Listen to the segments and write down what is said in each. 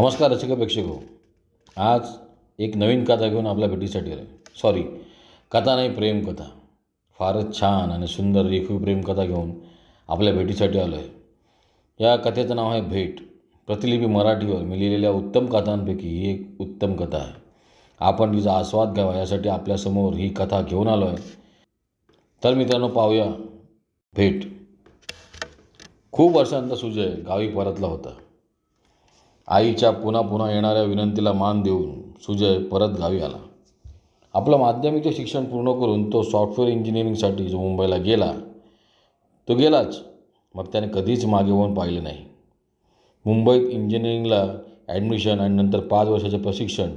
नमस्कार रसिक प्रेक्षक हो आज एक नवीन कथा घेऊन आपल्या भेटीसाठी आलो सॉरी कथा नाही प्रेम कथा. फारच छान आणि सुंदर रेखीव प्रेमकथा घेऊन आपल्या भेटीसाठी आलो आहे या कथेचं नाव आहे भेट. प्रतिलिपी मराठीवर मी लिहिलेल्या उत्तम कथांपैकी ही एक उत्तम कथा आहे. आपण तिचा आस्वाद घ्यावा यासाठी आपल्यासमोर ही कथा घेऊन आलो आहे तर मित्रांनो पाहूया. भेट. खूप वर्षांचा सुजय गावी परतला होता. आईच्या पुन्हा पुन्हा येणाऱ्या विनंतीला मान देऊन सुजय परत गावी आला. आपलं माध्यमिकचं शिक्षण पूर्ण करून तो सॉफ्टवेअर इंजिनिअरिंगसाठी जो मुंबईला गेला तो गेलाच. मग त्याने कधीच मागे होऊन पाहिलं नाही. मुंबईत इंजिनिअरिंगला ॲडमिशन आणि नंतर पाच वर्षाचे प्रशिक्षण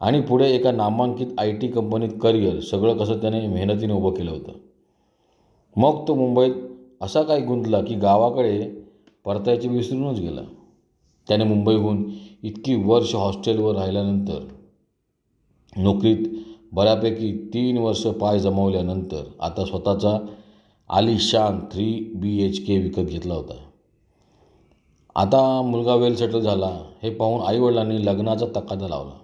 आणि पुढे एका नामांकित आय टी कंपनीत करिअर सगळं कसं त्याने मेहनतीने उभं केलं होतं. मग तो मुंबईत असा काही गुंतला की गावाकडे परतायचे विसरूनच गेला. त्याने मुंबईहून इतकी वर्ष हॉस्टेलवर राहिल्यानंतर नोकरीत बऱ्यापैकी तीन वर्ष पाय जमवल्यानंतर आता स्वतःचा आलिशान थ्री बी एच के विकत घेतला होता. आता मुलगा वेल सेटल झाला हे पाहून आईवडिलांनी लग्नाचा तकादा लावला.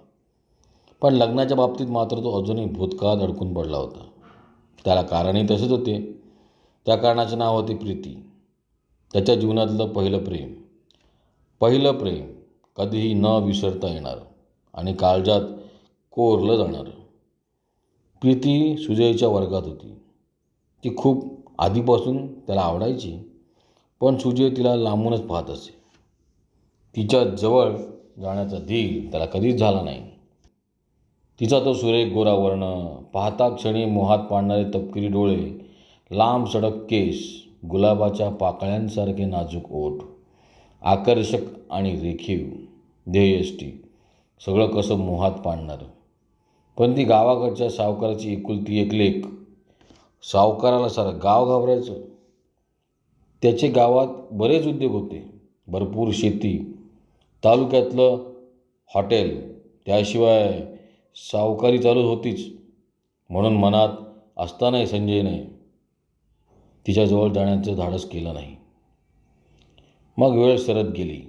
पण लग्नाच्या बाबतीत मात्र तो अजूनही भूतकाळात अडकून पडला होता. त्याला कारणही तसेच होते. त्या कारणाचे नाव होते प्रीती. त्याच्या जीवनातलं पहिलं प्रेम. पहिलं प्रेम कधीही न विसरता येणार आणि काळजात कोरलं जाणार. प्रीती सुजयच्या वर्गात होती. ती खूप आधीपासून त्याला आवडायची पण सुजय तिला लांबूनच पाहत असे. तिच्या जवळ जाण्याचा धीर त्याला कधीच झाला नाही. तिचा तो सुरेख गोरा वर्ण पाहता क्षणी मोहात पाडणारे तपकिरी डोळे लांब सडक केस गुलाबाच्या पाकळ्यांसारखे नाजूक ओठ आकर्षक आणि रेखीव ध्येयष्टी. सगळं कसं मोहात पाडणारं. पण ती गावाकडच्या सावकाराची एकुलती एक लेख. सावकाराला सारं गाव घाबरायचं. त्याचे गावात बरेच उद्योग होते. भरपूर शेती. तालुक्यातलं हॉटेल त्याशिवाय सावकारी चालू होतीच. म्हणून मनात असतानाही संजयने तिच्याजवळ जाण्याचं धाडस केलं नाही. मग वेळ सरत गेली.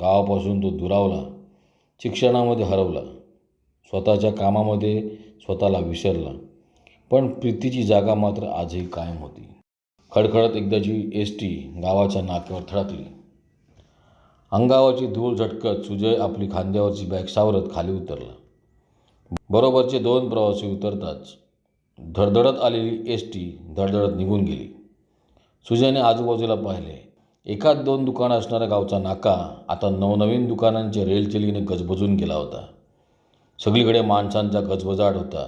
गावापासून तो दुरावला. शिक्षणामध्ये हरवला. स्वतःच्या कामामध्ये स्वतःला विसरला. पण प्रीतीची जागा मात्र आजही कायम होती. खडखडत एकदाची एस टी गावाच्या नाक्यावर थडकली. अंगावरची धूळ झटकत सुजय आपली खांद्यावरची बॅग सावरत खाली उतरला. बरोबरचे दोन प्रवासी उतरताच धडधडत आलेली एस टी धडधडत निघून गेली. सुजयने आजूबाजूला पाहिले. एकाच दोन दुकानं असणारा गावचा नाका आता नवनवीन दुकानांच्या रेलचेलीने गजबजून गेला होता. सगळीकडे माणसांचा गजबजाट होता.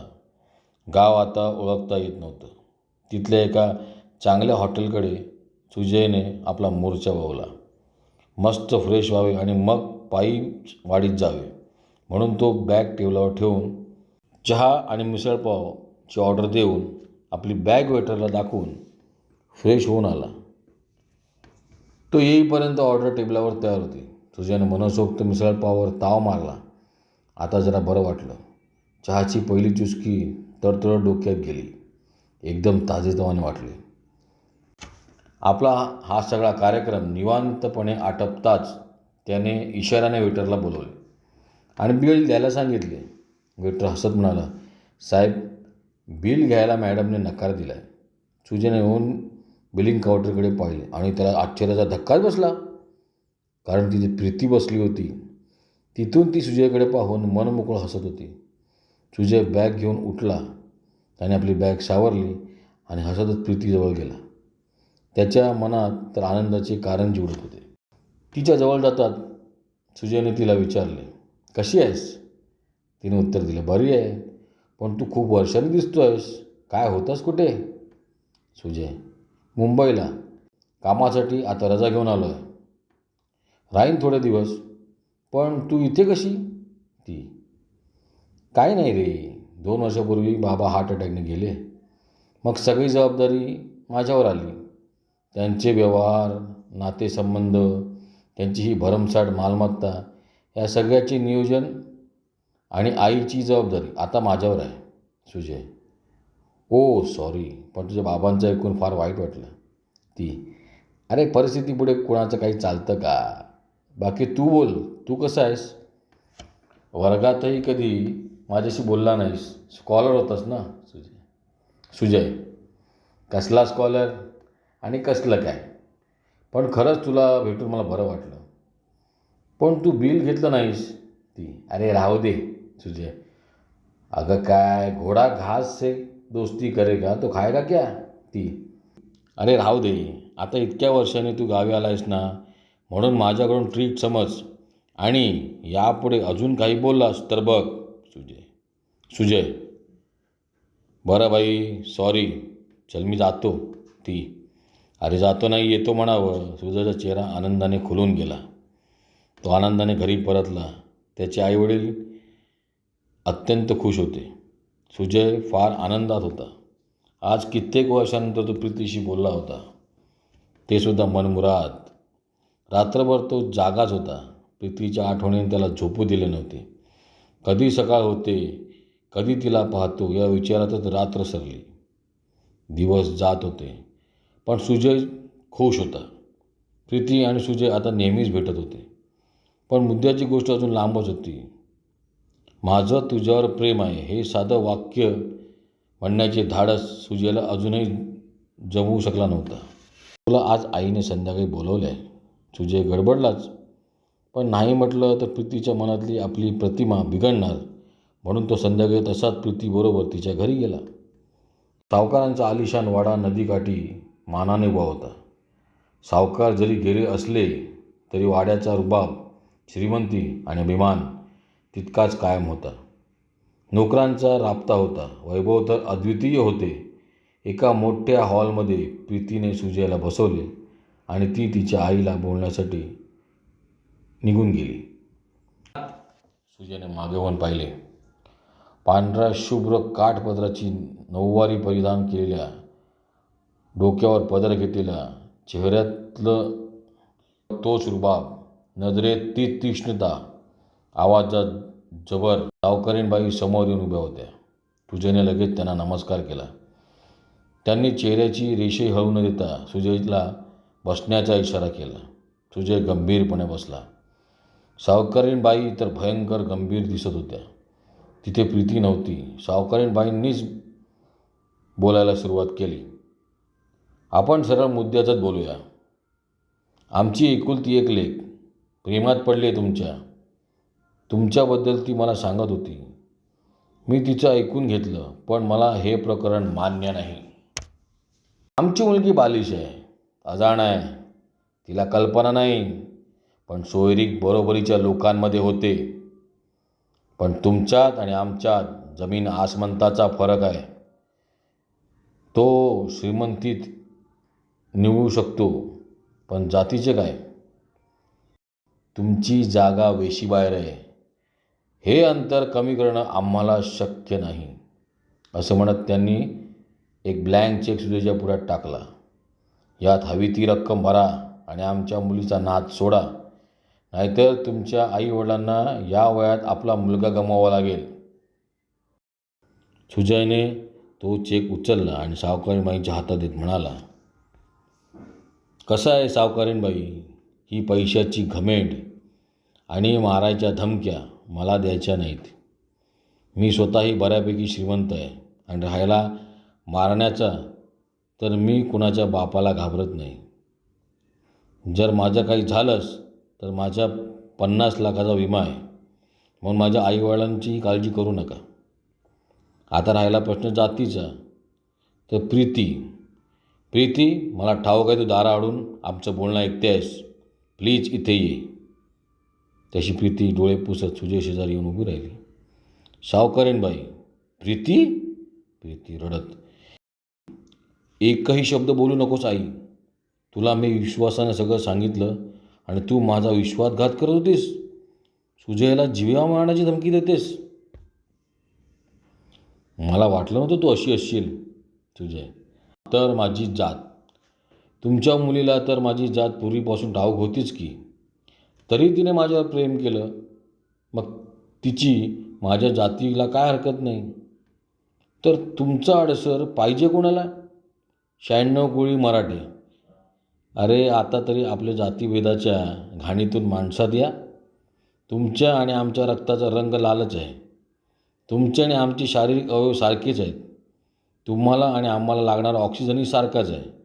गाव आता ओळखता येत नव्हतं. तिथल्या एका चांगल्या हॉटेलकडे सुजयने आपला मोर्चा वावला मस्त फ्रेश व्हावे आणि मग पायी वाढीत जावे म्हणून तो बॅग टेबलावर ठेवून चहा आणि मिसळपावची ऑर्डर देऊन आपली बॅग वेटरला दाखवून फ्रेश होऊन आला. तो येईपर्यंत ऑर्डर टेबलावर तयार होती. सुजयाने मनसोक्त मिसळपावावर ताव मारला. आता जरा बरं वाटलं. चहाची पहिली चुस्की तडतड डोक्यात गेली. एकदम ताजेतवाने वाटले. आपला हा सगळा कार्यक्रम निवांतपणे आटपताच त्याने इशाऱ्याने वेटरला बोलवले. आणि बिल द्यायला सांगितले. वेटर हसत म्हणाला साहेब बिल घ्यायला मॅडमने नकार दिला आहे सुजयने येऊन बिलिंग काउंटरकडे पाहिले आणि त्याला आश्चर्याचा धक्काच बसला. कारण तिची प्रीती बसली होती. तिथून ती सुजयकडे पाहून मनमोकळं हसत होती. सुजय बॅग घेऊन उठला. त्याने आपली बॅग सावरली आणि हसतच प्रीतीजवळ गेला. त्याच्या मनात तर आनंदाचे कारण जिवडत होते. तिच्या जवळ जातात. सुजयने तिला विचारले कशी आहेस? तिने उत्तर दिलं बरी आहे. पण तू खूप वर्षांनी दिसतो आहेस काय होतंस कुठे? सुजय मुंबईला. कामासाठी आता रजा घेऊन आलो आहे राहीन थोडे दिवस पण तू इथे कशी? ती. काय नाही रे. दोन वर्षापूर्वी बाबा हार्ट अटॅकने गेले. मग सगळी जबाबदारी माझ्यावर आली. त्यांचे व्यवहार नातेसंबंध त्यांची ही भरमसाठ मालमत्ता या सगळ्याचे नियोजन आणि आईची जबाबदारी आता माझ्यावर आहे सुजय. हो, ओ सॉरी पण तुझ्या बाबांचं ऐकून फार वाईट वाटलं. ती अरे परिस्थिती पुढे कोणाचं काही चालतं का? बाकी तू बोल. तू कसं आहेस? वर्गातही कधी माझ्याशी बोलला नाहीस. स्कॉलर होतास ना सुजय. सुजय कसला स्कॉलर आणि कसलं काय? पण खरंच तुला भेटून मला बरं वाटलं. पण तू बिल घेतलं नाहीस. ती अरे राहू दे सुजय. अगं काय घोडा घास से दोस्ती करेगा तो खायगा क्या? ती. अरे राहू दे आता इतक्या वर्षाने तू गावी आलायस ना म्हणून माझ्याकडून ट्रीट समज. आणि यापुढे अजून काही बोललास तर बघ सुजय. सुजय. बरं बाई सॉरी चल मी जातो. ती. अरे जातो नाही येतो म्हणावं. सुजयचा चेहरा आनंदाने खुलून गेला. तो आनंदाने घरी परतला. त्याचे आईवडील अत्यंत खुश होते. सुजय फार आनंदात होता. आज कित्येक वर्षानंतर तो प्रीतीशी बोलला होता. ते सुद्धा मनमुराद रात्रभर तो जागाच होता. प्रीतीच्या आठवणीने त्याला झोपू दिले नव्हते. कधी सकाळ होते कधी तिला पाहतो या विचारातच रात्र सरली. दिवस जात होते पण सुजय खुश होता. प्रीती आणि सुजय आता नेहमीच भेटत होते. पण मुद्द्याची गोष्ट अजून लांबच होती. माझं तुझ्यावर प्रेम आहे. हे साधं वाक्य म्हणण्याचे धाडस सुजयला अजूनही जमवू शकला नव्हता. तुला आज आईने संध्याकाळी बोलवलं आहे सुजय गडबडलाच. पण नाही म्हटलं तर प्रीतीच्या मनातली आपली प्रतिमा बिघडणार. म्हणून तो संध्याकाळी तसाच प्रीतीबरोबर तिच्या घरी गेला. सावकारांचा आलिशान वाडा नदीकाठी मानाने उभा होता. सावकार जरी गेले असले तरी वाड्याचा रुबाब श्रीमंती आणि अभिमान तितकाच कायम होता. नोकरांचा राबता होता. वैभव तर अद्वितीय होते. एका मोठ्या हॉलमध्ये प्रीतीने सुजयला बसवले आणि ती तिच्या आईला बोलण्यासाठी निघून गेली. सुजयने मागे वळून पाहिले. पांढऱ्या शुभ्र काठपदराची नऊवारी परिधान केलेल्या डोक्यावर पदर घेतलेल्या चेहऱ्यातलं तोच रुबाब नजरेत ती तीक्ष्णता आवाजात जबर सावकारीणबाई समोर येऊन उभ्या होत्या. सुजयने लगेच त्यांना नमस्कार केला. त्यांनी चेहऱ्याची रेषे हळू न देता सुजयला बसण्याचा इशारा केला. सुजय गंभीरपणे बसला. सावकारीणबाई तर भयंकर गंभीर दिसत होत्या. तिथे प्रीती नव्हती. सावकारीणबाईंनीच बोलायला सुरुवात केली. आपण सरळ मुद्द्याचाच बोलूया. आमची एकुलती एक लेख. प्रेमात पडली तुमच्या. तुमच्याबद्दल ती मला सांगत होती. मी तिचं ऐकून घेतलं पण मला हे प्रकरण मान्य नाही. आमची मुलगी बालिश आहे अजाण आहे. तिला कल्पना नाही पण सोयरीक बरोबरीच्या लोकांमध्ये होते. पण तुमच्यात आणि आमच्यात जमीन आसमंताचा फरक आहे. तो श्रीमंतीत निवडू शकतो पण जातीचे काय? तुमची जागा वेशीबाहेर आहे. हे अंतर कमी करणं आम्हाला शक्य नाही. असं म्हणत त्यांनी एक ब्लँक चेक सुजयच्या पुढ्यात टाकला. यात हवी ती रक्कम भरा आणि आमच्या मुलीचा नाद सोडा. नाहीतर तुमच्या आईवडिलांना या वयात आपला मुलगा गमावा लागेल. सुजयने तो चेक उचलला आणि सावकारीबाईंच्या हातात देत म्हणाला कसं आहे सावकारीणबाई ही पैशाची घमेंड आणि मारायच्या धमक्या. मला द्यायच्या नाहीत. मी स्वतःही बऱ्यापैकी श्रीमंत आहे आणि राहायला मारण्याचा तर मी कुणाच्या बापाला घाबरत नाही. जर माझं काही झालंच तर माझ्या पन्नास लाखाचा विमा आहे. म्हणून माझ्या आईवडिलांचीही काळजी करू नका. आता राहिला प्रश्न जातीचा. तर प्रीती प्रीती मला ठाऊक आहे तू दाराआडून आमचं बोलणं ऐकते आहेस प्लीज इथे ये. तशी प्रीती डोळे पुसत सुजय शेजारी येऊन उभी राहिली. सावकारेन बाई प्रीती? प्रीती रडत. एकही शब्द बोलू नकोस आई. तुला मी विश्वासानं सगळं सांगितलं आणि तू माझा विश्वासघात करत होतीस. सुजयला जीवा मारण्याची धमकी देतेस. मला वाटलं नव्हतं तू अशी असशील सुजय. तर माझी जात. तुमच्या मुलीला तर माझी जात पूर्वीपासून ठाऊक होतीच की. तरी तिने माझ्यावर प्रेम केलं. मग तिची माझ्या जातीला काय हरकत नाही. तर तुमचा अडसर पाहिजे कोणाला? शहाण्णव कोळी मराठे. अरे आता तरी आपल्या जातीभेदाच्या घाणीतून माणसात या. तुमच्या आणि आमच्या रक्ताचा रंग लालच आहे. तुमचे आणि आमची शारीरिक अवयव सारखेच आहेत. तुम्हाला आणि आम्हाला लागणारा ऑक्सिजनही सारखाच आहे.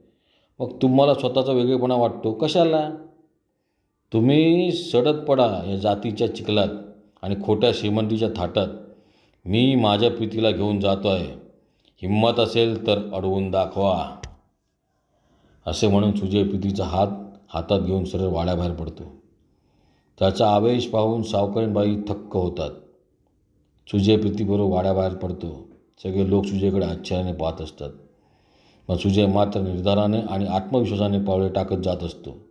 मग तुम्हाला स्वतःचा वेगळेपणा वाटतो. कशाला? तुम्ही सडत पडा या जातीच्या चिखलात आणि खोट्या श्रीमंतीच्या थाटात मी माझ्या प्रीतीला घेऊन जातो आहे हिंमत असेल तर अडवून दाखवा. असे म्हणून सुजय प्रीतीचा हात हातात घेऊन सरळ वाड्याबाहेर पडतो. त्याचा आवेश पाहून सावकारीबाई थक्क होतात. सुजय प्रीतीबरोबर वाड्याबाहेर पडतो. सगळे लोक सुजयकडे आश्चर्याने पाहत असतात. मग सुजय मात्र निर्धाराने आणि आत्मविश्वासाने पावले टाकत जात असतो.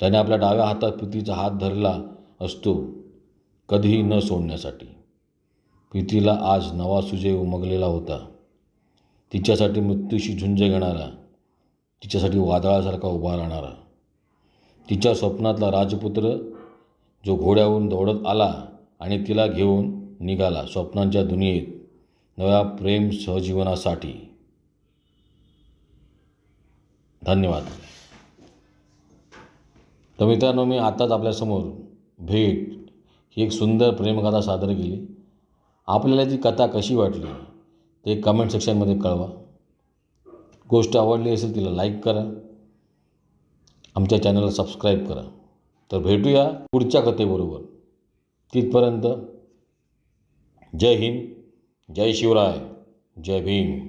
त्याने आपल्या डाव्या हातात प्रीतीचा हात धरला असतो कधीही न सोडण्यासाठी. प्रीतीला आज नवा सुजय उमगलेला होता. तिच्यासाठी मृत्यूशी झुंज घेणारा तिच्यासाठी वादळासारखा उभा राहणारा. तिच्या स्वप्नातला राजपुत्र जो घोड्यावरून दौडत आला आणि तिला घेऊन निघाला स्वप्नांच्या दुनियेत नव्या प्रेम सहजीवनासाठी. धन्यवाद. तर मित्रांनो मी आत्ताच आपल्यासमोर भेट ही एक सुंदर प्रेमकथा सादर केली. आपल्याला ती कथा कशी वाटली ते कमेंट सेक्शनमध्ये कळवा. गोष्ट आवडली असेल तिला लाईक करा. आमच्या चॅनलला सबस्क्राईब करा. तर भेटूया पुढच्या कथेबरोबर. तिथपर्यंत जय हिंद जय शिवराय जय भीम.